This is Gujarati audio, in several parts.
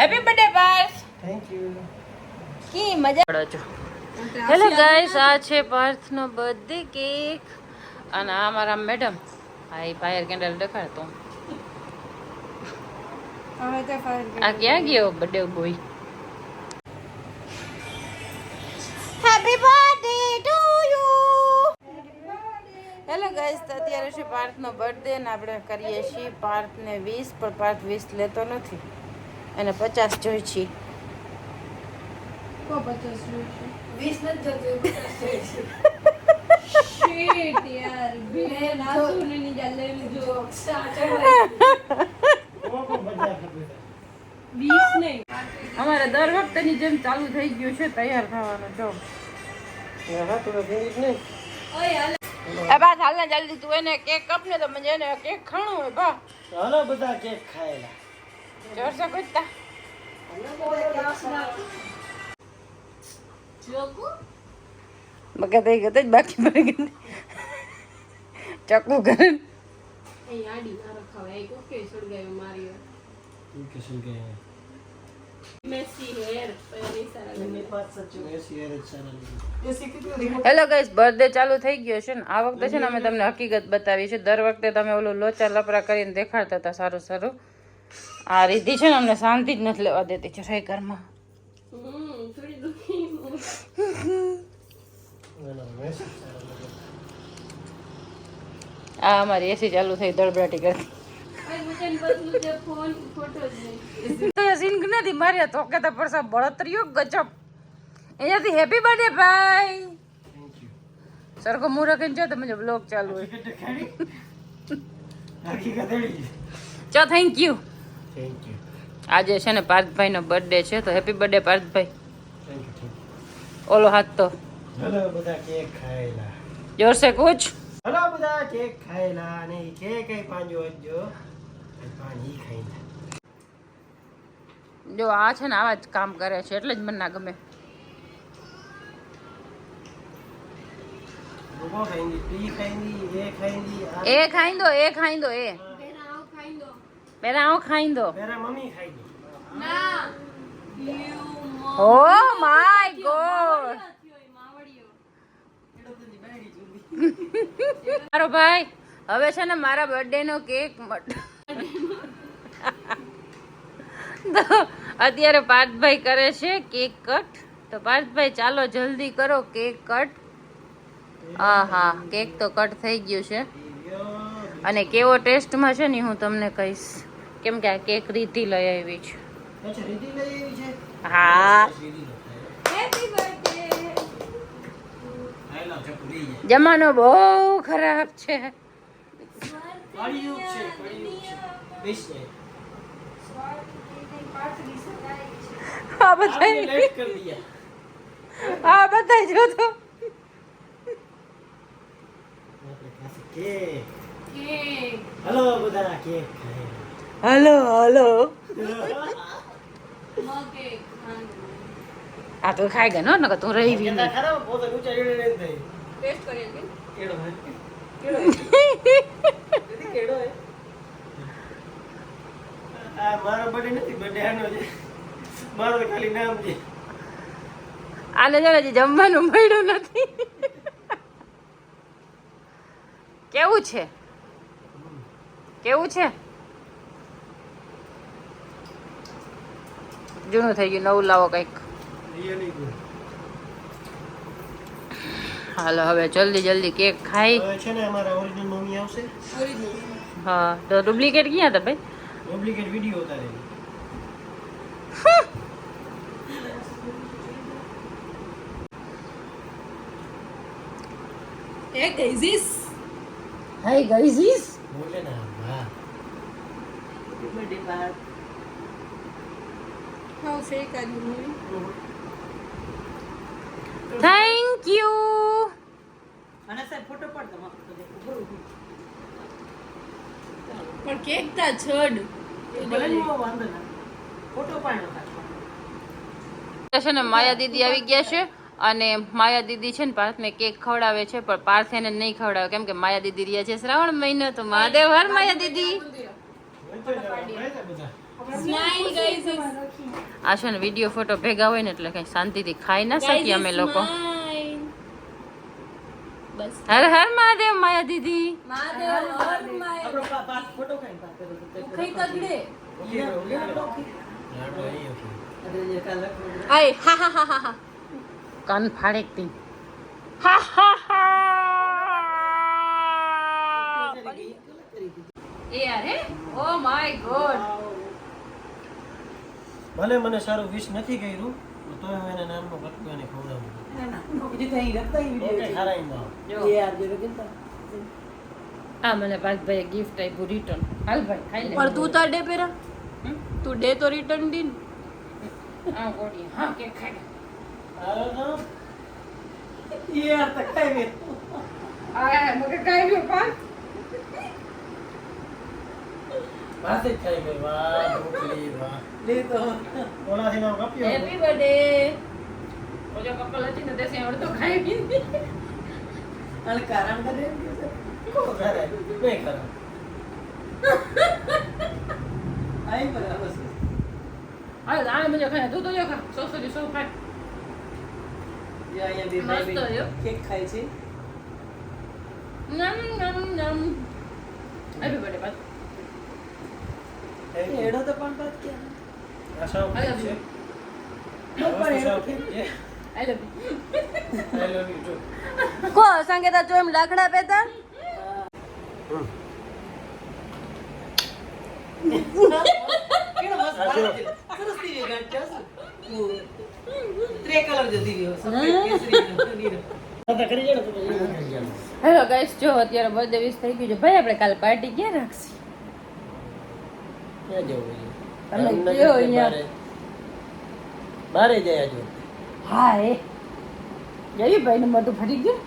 Happy birthday Parth thank you કી મજા પડો છો હેલો ગાઈસ આ છે પાર્થનો બર્થડે કેક. અને આ મારા મેડમ હા ફાયર કેન્ડલ દેખાડતો. આ ક્યાં ગયો birthday boy happy birthday to you hello guys તો અત્યારે છે પાર્થનો બર્થડે ને આપણે કરીએ છીએ. પાર્થને વીસ પણ પાર્થ વીસ લેતો નથી. એને પચાસ જોઈ છે. અમારે દર વખતેની જેમ ચાલુ થઈ ગયું છે તૈયાર થવાનું જો. એ બા હાલ ને જલ્દી તું એને કેક કપ ને તો મને એને કેક ખાણું હોય બા. હાલો બધા કેક ખાયેલા. જોરસે કૂદતા બગા થઈ ગયો બાકી પડી ગઈ ચકુ કરે હેલો ગાઈસ બર્થડે ચાલુ થઈ ગયો છે ને? આ વખતે છે ને અમે તમને હકીકત બતાવી છે દર વખતે તમે ઓલું લોચા લપરા કરીને દેખાડતા હતા સારું સારું. આ રીતિ છે ને અમને શાંતિ જ નથી લેવા દેતી છે. ઘરમાં. આ અમારી એસી ચાલુ થઈ દળબડાટી કરતી સિંગ નથી માર્યા તો કે તો પરસા બળતરીઓ ગજબ? અહીંયાથી હેપી બર્થડે ભાઈ. સરખો મું રાખીને જો તમે બ્લોગ ચાલુ હોય. ચો થેન્ક યુ આજે છે ને પાર્થભાઈનો બર્થડે છે તો હેપી બર્થડે પાર્થભાઈ. ઓલો હાથ તો. હેલો બધા કેક ખાયેલા. જોરસે કુછ હેલો બધા કેક ખાયેલા અને કેક એ પાંજો જો? પાણી ખાઈને. જો આ છે ને આવા જ કામ કરે છે એટલે જ મને ના ગમે એ ખાઈ દો એ ખાઈ દો એ. પેલા આવો ખાઈ દો. Oh my God. મારો ભાઈ હવે છે ને મારા બર્થડે નો કેક તો અત્યારે પાર્થભાઈ કરે છે કેક કટ. તો પાર્થભાઈ ચાલો જલ્દી કરો કેક કટ. હા હા કેક તો કટ થઈ ગયું છે. અને કેવો ટેસ્ટમાં છે ને હું તમને કહીશ. કેમ કે આ કેક રીતિ લઈ આવી છે. અચ્છા રીતિ લઈ આવી છે? હા. જમાનો બહુ ખરાબ છે. આ બધા લેટ કરી દિયા આ બધા જો તો. હલો બધા કેક ખાયેલા હલો હલો આ તો ખાઈ ગયો ને તું રહી બી કેતા નહીં. જમવાનું મળ્યું નથી. કેવું છે? કેવું કેળો હે કેળો હે દીદી કેળો હે આ મારો બર્થડે નથી બર્થડે આનો છે મારો તો ખાલી નામ છે આને છે ને હજી જમવાનું મળ્યું નથી કેવું છે કેવું છે જૂનું થઈ ગયું નવું લાવો કંઈક. હાલો હવે જલ્દી જલ્દી કેક ખાઈ. હવે છે ને અમારા ઓરિજિનલ મમ્મી આવશે. હા તો ડુપ્લિકેટ ક્યાં હતા ભાઈ? ડુપ્લિકેટ વીડિયો ઉતારે હાય ગઈઝીસ? બોલે ના વાહ થેન્ક યુ પણ કેક તા છડ. ફોટો પાડો છે ને માયા દીદી આવી ગયા છે અને માયા દીદી છે ને પાર્થને કેક ખવડાવે છે પણ પાર્થ એને નહીં ખવડાવે. કેમ કે માયા દીદી રહ્યા છે શ્રાવણ મહિનો તો મહાદેવ હર માયા દીદી. Smile, guys. આ છે ને વીડિયો ફોટો ભેગા હોય ને એટલે કઈ શાંતિથી ખાઈ ના શકીએ અમે લોકો. બસ. હર હર મહાદેવ માયા દીદી. મહાદેવ હર હા આપણો પા- પાસ ફોટો ખાઈને પાસ કર્યો તો તે ખાઈ તગડે ઉલ્યા- ઉલ્યા રાખી. અરે જે કાલ લખવાનું. આય હા હા હા હા હા કાન ફાડે તી હા હા હા કરી ગઈ, કરી ગઈ. એ અરે ઓ માય ગોડ ભલે મને સારું વિશ નથી કર્યું તો હું એના નામનો કટકો એને ખવડાવું. આ મને ભાઈ ગિફ્ટ આપ્યું રિટર્ન હાલ ભાઈ ખાઈ લે. પણ તું તાર ડે પેરા? તું ડે તો રિટર્ન દીન હા કે ખાઈ? યાર. આ કાઈ જ ખાઈ ગઈ. વાહ, ઢોકળી, વાહ. ઓલાથી નામ કાપ્યો. હેપી બર્થડે ઓજો કપલ હતી ને દેસે અડધો ખાઈ ગઈ કોણ કરે? નહીં કરે. હાલ આ મજો ખાય તું તો જો ખા સો સો સો ખાય યો નમ નમ નમ હેપી બર્થડે you. આ સૌ I love છે. you. આ વસ્તુ સૌ છે. I love you I love you. too. કો સંગેતા જો એમ લાકડા પેતા હા, તો કરી જાઓ ને તમે. કરી જાઓ. હેલો ગાઈસ જો અત્યારે બર્થડે વિશ થઈ ગયું છે ભાઈ આપણે કાલ પાર્ટી ક્યાં રાખશી ક્યાં જવું તમે કયો અહીંયા? બારે? બારે જયા જો હા એ. જઈ ભાઈ નું મોઢું ફરી ગયું.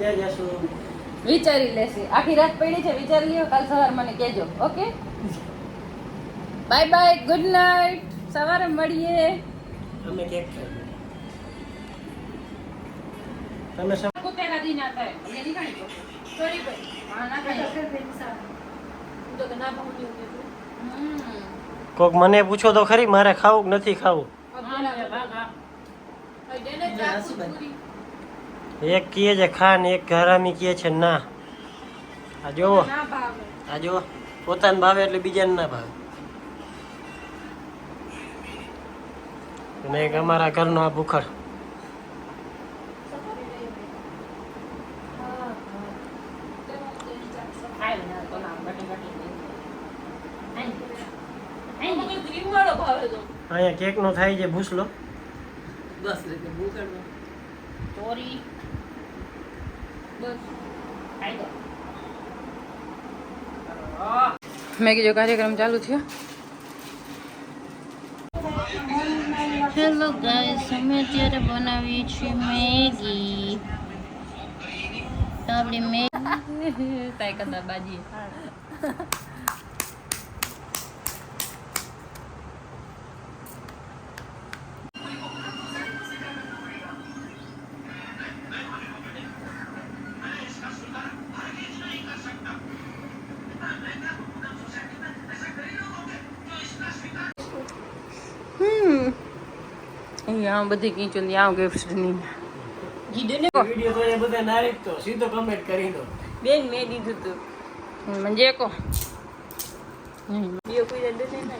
જશું? વિચારી લેશે. આખી રાત પડી છે વિચારી લ્યો કાલ સવાર મને કહેજો okay? Bye bye good night સવારે મળીએ. અમે કેક ખાઈએ? તમે સૌ કુત્તે ખાધી ના થાય. અમને નહીં ખાણી તો સોરી ભાઈ. હા ના ખાઈ તો કે ના ભાવની હમ. કોક મને પૂછો તો ખરી મારે ખાવું કે નથી ખાવું? એક કહે છે ખા ને. એક હરામી કીએ છે ના. આ જોવો. આ જોવો. પોતાને ભાવે એટલે બીજાને ના ભાવે. અને એક અમારા ઘરનો આ ભૂખડ ખાઈ ના તો ના બટી બટી મને ક્રીમ વાળો ભાવે તો અહીંયા કેકનો થાય છે ભૂસલો? ચોરી બસ. ખાઈ દો મેગી જો કાર્યક્રમ ચાલુ થયો. હેલો ગાઈસ અમે અત્યારે બનાવીએ છીએ મેગી. તો આપણી મેગી તાઈ કરતા બાજી અહીંયા બધી કીચું આવ ગિફ્ટની. જીડે વીડિયો તો એ બધા ના રીતતો સીધો કમેન્ટ કરી દો. બેન મેં દીધું તું. મંજે કો બીજો કોઈ દે નહીં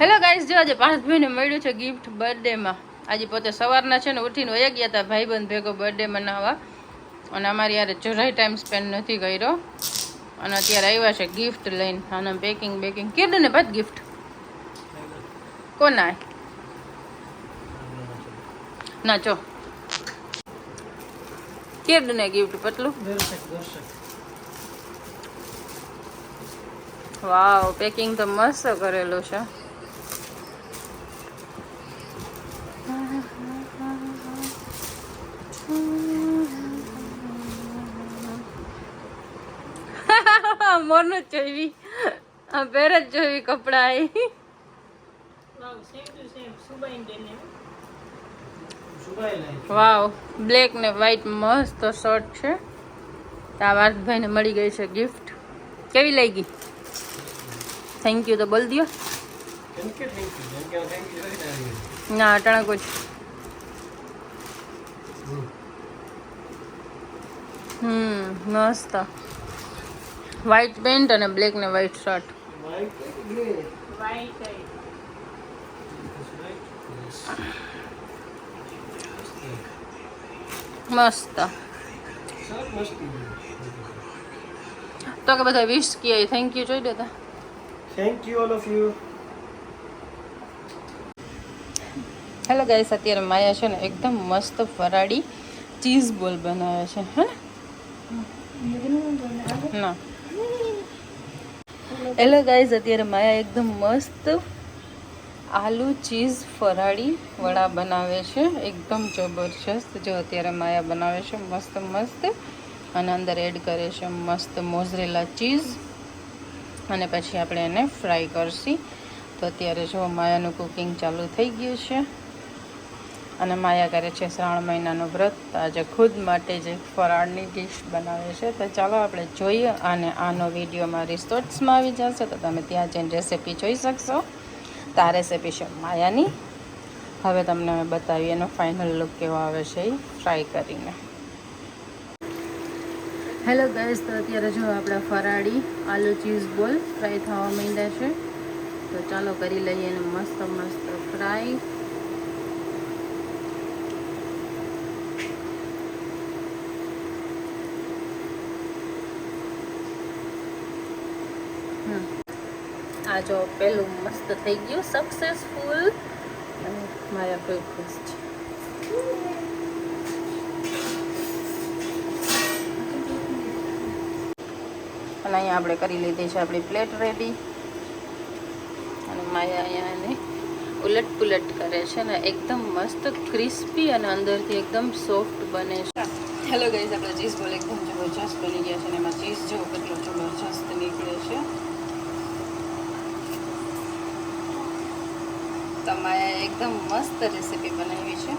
હેલો ગાઈસ જો આજે પાર્થભાઈને મળ્યું છે ગિફ્ટ બર્થડેમાં આજે પોતે સવારના છે ને ઉઠીને વયા ગયા હતા ભાઈબંધ ભેગો બર્થડે મનાવવા. અને અમારી યારે જરાય ટાઈમ સ્પેન્ડ નથી કર્યો. અને અત્યારે આવ્યા છે ગિફ્ટ લઈને. આના પેકિંગ બેકિંગ કેટલું ને ભાત ગિફ્ટ કોના? ના ચો કેડ ને ગિફ્ટ પતલું? વાવ પેકિંગ તો મસ્ત કરેલું છે. મોરનું જ જોઈવી. પહેર જ જોઈવી કપડા એ સુબાઈ વાવ બ્લેક ને વ્હાઈટ મસ્ત શર્ટ છે. તો આ વાર્થભાઈને મળી ગઈ છે ગિફ્ટ કેવી લાગી? થેન્ક યુ તો બોલ દો. ના અટાણા કોઈ હમ. મસ્ત. વ્હાઈટ પેન્ટ અને બ્લેક ને વ્હાઈટ શર્ટ White મસ્ત. તો કે બધા વિશ કીએ થેન્ક યુ જોઈ દેતા thank you all of you hello guys અત્યારે માયા છે ને એકદમ મસ્ત ફરાળી ચીઝ બોલ બનાવે છે હે ને? ના. હેલો ગાઈસ અત્યારે માયા એકદમ મસ્ત આલુ ચીઝ ફરાળી વડા બનાવે છે. એકદમ જબરજસ્ત. જો અત્યારે માયા બનાવે છે, મસ્ત મસ્ત. અને અંદર એડ કરે છે મસ્ત મોઝરેલા ચીઝ. અને પછી આપણે એને ફ્રાય કરશી. તો અત્યારે જો માયાનું કુકિંગ ચાલુ થઈ ગયું છે. અને માયા કરે છે શ્રાવણ મહિનાનું વ્રત. આજે ખુદ માટે જે ફરાળની ડીશ બનાવે છે. તો ચાલો આપણે જોઈએ અને આનો વીડિયો મારી આવી જશે. તો તમે ત્યાં જઈને રેસીપી જોઈ શકશો. તો આ રેસીપી છે માયાની. હવે તમને મેં બતાવીએ એનો ફાઇનલ લુક કેવો આવે છે એ ફ્રાય કરીને. હેલો ગાઈસ તો અત્યારે જો આપણા ફરાળી આલુ ચીઝ બોલ ફ્રાય થવા માંડ્યા છે. તો ચાલો કરી લઈએ એને મસ્ત મસ્ત ફ્રાય હમ. આ જો પેલું મસ્ત થઈ ગયું સક્સેસફુલ અને મારા કોઈ ખુશ છે. અને અહીંયા આપણે કરી લીધી છે આપણી પ્લેટ રેડી અને માયા અહીંયા એને ઉલટ પુલટ કરે છે ને, એકદમ મસ્ત ક્રિસ્પી અને અંદરથી એકદમ સોફ્ટ બને છે. હેલો ગાઈઝ આપણે ચીઝ બોલ એકદમ જબરજસ્ત બની ગયા છે અને એમાં ચીઝ જેવો કેટલો જબરજસ્ત નીકળે છે. તો માયાએ એકદમ મસ્ત રેસીપી બનાવી છે.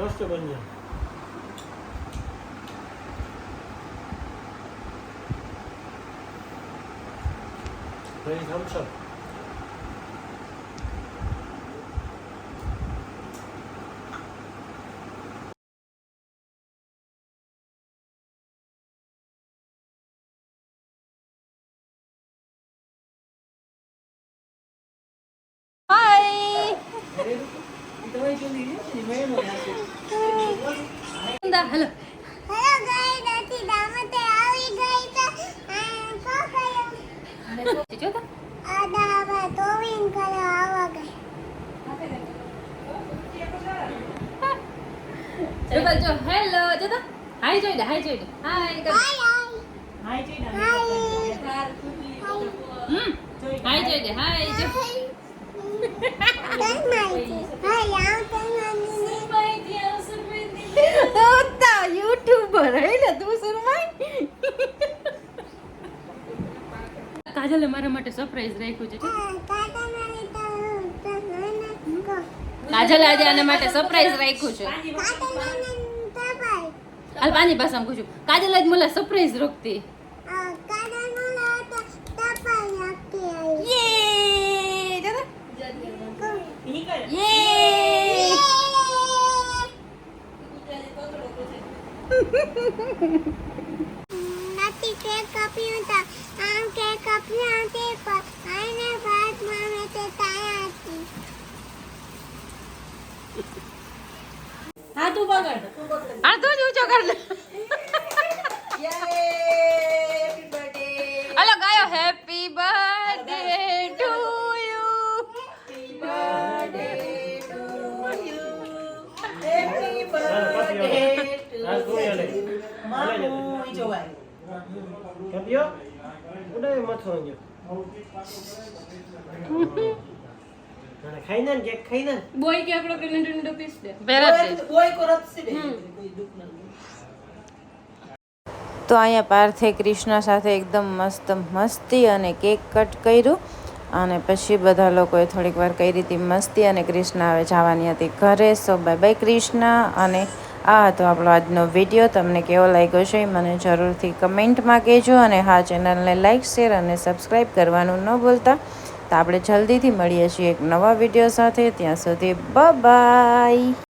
મસ્ત બન્યા. ભાઈ thumbs up. Hi hello hello hello hi જોઈ દે હાય જોઈ દે હાય હાય જોઈ દે હાય જો. તન હાય ને તું શરમાય? કાજલે મારા માટે સરપ્રાઈઝ રાખ્યું છે. કાજલ આજે આના માટે સરપ્રાઈઝ રાખ્યું છે. હાલ પાણી ભાષામાં કહું કાજલ આજ મને સરપ્રાઈઝ રોકતી આ કાકા નો લાતો તપાઈ આપતી આવી યે જો તો Ini kan? યે નથી કેક કાપ્યું તો. આમ કેક કાપ્યું તે પર આને ભાત મામે તે તાયા હતી. હા તું બગડ આ તું જ ઊંચો કર લે હલો લે. કાપ્યો? ઉડાય મથો અહીંયા. ખાઈ ને કેક ખાઈ ને બોય કે આપણો કે નિંડો નિંડો પીસ દે. બોય કો રસી દે કોઈ દુખ ના તો અહીંયા પાર્થે કૃષ્ણ સાથે એકદમ મસ્ત મસ્તી અને કેક કટ કર્યું. અને પછી બધા લોકોએ થોડીક વાર કરી હતી મસ્તી અને કૃષ્ણ હવે જવાની હતી ઘરે સો બાય બાય કૃષ્ણ. અને આ હતો આપણો આજનો વીડિયો તમને કેવો લાગ્યો છે મને જરૂરથી કમેન્ટમાં કહેજો અને હા, ચેનલને લાઇક શેર અને સબસ્ક્રાઈબ કરવાનું ન ભૂલતા. તો આપણે જલ્દીથી મળીએ છીએ એક નવા વીડિયો સાથે. ત્યાં સુધી બાય